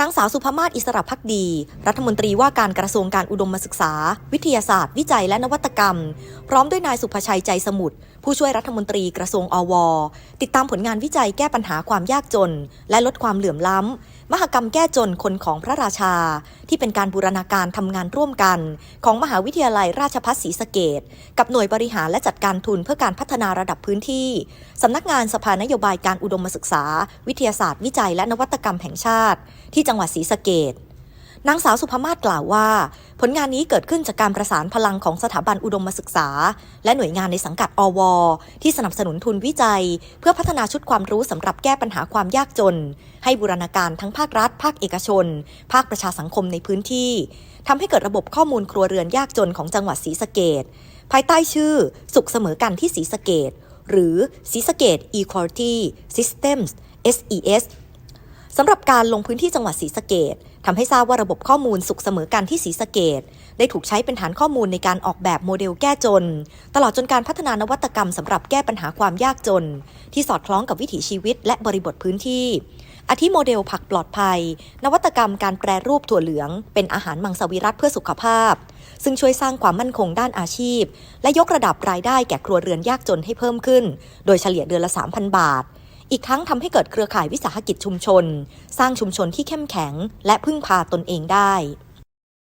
นางสาวสุภมาศอิสระพักดี รัฐมนตรีว่าการกระทรวงการอุดมศึกษา วิทยาศาสตร์ วิจัยและนวัตกรรม พร้อมด้วยนายสุภชัยใจสมุทรผู้ช่วยรัฐมนตรีกระทรวงอว ติดตามผลงานวิจัยแก้ปัญหาความยากจน และลดความเหลื่อมล้ำ มหกรรมแก้จนคนของพระราชา ที่เป็นการบูรณาการทำงานร่วมกัน ของมหาวิทยาลัยราชภัฏศรีสะเกดกับหน่วยบริหารและจัดการทุนเพื่อการพัฒนาระดับพื้นที่สำนักงานสภานโยบายการอุดมศึกษา วิทยาศาสตร์วิจัยและนวัตกรรมแห่งชาติ ที่จังหวัดศรีสะเกด นางสาวสุภมาศกล่าวว่า ผลงานนี้เกิดขึ้นจากการประสานพลังของสถาบันอุดมศึกษา และหน่วยงานในสังกัดอว ที่สนับสนุนทุนวิจัย เพื่อพัฒนาชุดความรู้สำหรับแก้ปัญหาความยากจน ให้บูรณาการทั้งภาครัฐ ภาคเอกชน ภาคประชาสังคมในพื้นที่ทำให้เกิดระบบข้อมูลครัวเรือนยากจนของจังหวัดศรีสะเกดภายใต้ชื่อ สุขเสมอกันที่ศรีสะเกดหรือศรีสะเกด Equality Systems SES สำหรับการลงพื้นที่จังหวัดศรีสะเกดทำให้ทราบว่าระบบข้อมูลสุขเสมอกันที่ศรีสะเกดได้ถูกใช้เป็นฐานข้อมูลในการออกแบบโมเดลแก้จน ตลอดจนการพัฒนานวัตกรรมสำหรับแก้ปัญหาความยากจน ที่สอดคล้องกับวิถีชีวิตและบริบทพื้นที่อาทิโมเดลผักปลอดภัย นวัตกรรมการแปรรูปถั่วเหลือง เป็นอาหารมังสวิรัตเพื่อสุขภาพ ซึ่งช่วยสร้างความมั่นคงด้านอาชีพ และยกระดับรายได้แก่ครัวเรือนยากจนให้เพิ่มขึ้น โดยเฉลี่ยเดือนละ 3,000 บาท อีกทั้งทำให้เกิดเครือข่ายวิสาหกิจชุมชน สร้างชุมชนที่เข้มแข็ง และพึ่งพาตนเองได้